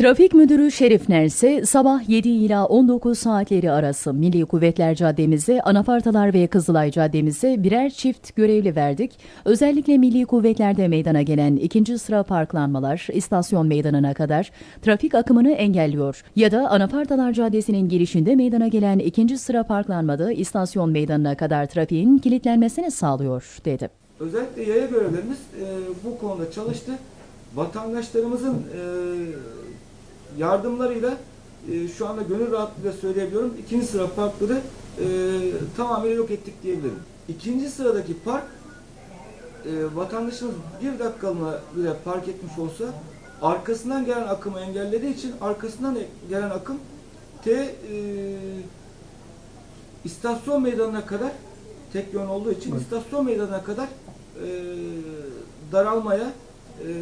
Trafik Müdürü Şerif Nerse sabah 7 ila 19 saatleri arası Milli Kuvvetler Caddemize, Anafartalar ve Kızılay Caddemize birer çift görevli verdik. Özellikle Milli Kuvvetler'de meydana gelen ikinci sıra parklanmalar istasyon meydanına kadar trafik akımını engelliyor. Ya da Anafartalar Caddesi'nin girişinde meydana gelen ikinci sıra parklanmada istasyon meydanına kadar trafiğin kilitlenmesini sağlıyor, dedi. Özellikle yaya görevlerimiz e, bu konuda çalıştı. Vatandaşlarımızın e, yardımlarıyla e, şu anda gönül rahatlığıyla söyleyebiliyorum. İkinci sıra parkları e, tamamıyla yok ettik diyebilirim. İkinci sıradaki park e, vatandaşımız bir dakikalığına bile park etmiş olsa arkasından gelen akımı engellediği için arkasından gelen akım T e, istasyon meydanına kadar tek yön olduğu için istasyon meydanına kadar e, daralmaya e,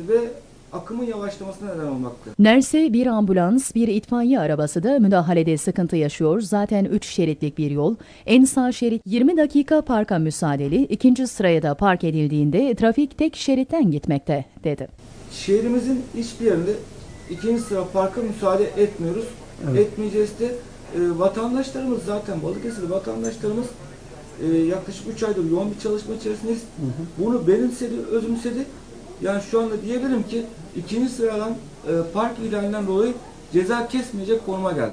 ve akımın yavaşlamasına neden olmakta. Nerse bir ambulans, bir itfaiye arabası da müdahalede sıkıntı yaşıyor. Zaten 3 şeritlik bir yol. En sağ şerit 20 dakika parka müsaadeli. İkinci sıraya da park edildiğinde trafik tek şeritten gitmekte, dedi. Şehrimizin hiçbir yerinde ikinci sıra parka müsaade etmiyoruz. Etmeyeceğiz de e, vatandaşlarımız zaten Balıkesir'de vatandaşlarımız e, yaklaşık 3 aydır yoğun bir çalışma içerisindeyiz. Bunu benimsedi, özümsedi. Yani şu anda diyebilirim ki ikinci sıradan e, park ilanından dolayı ceza kesmeyecek konuma geldi.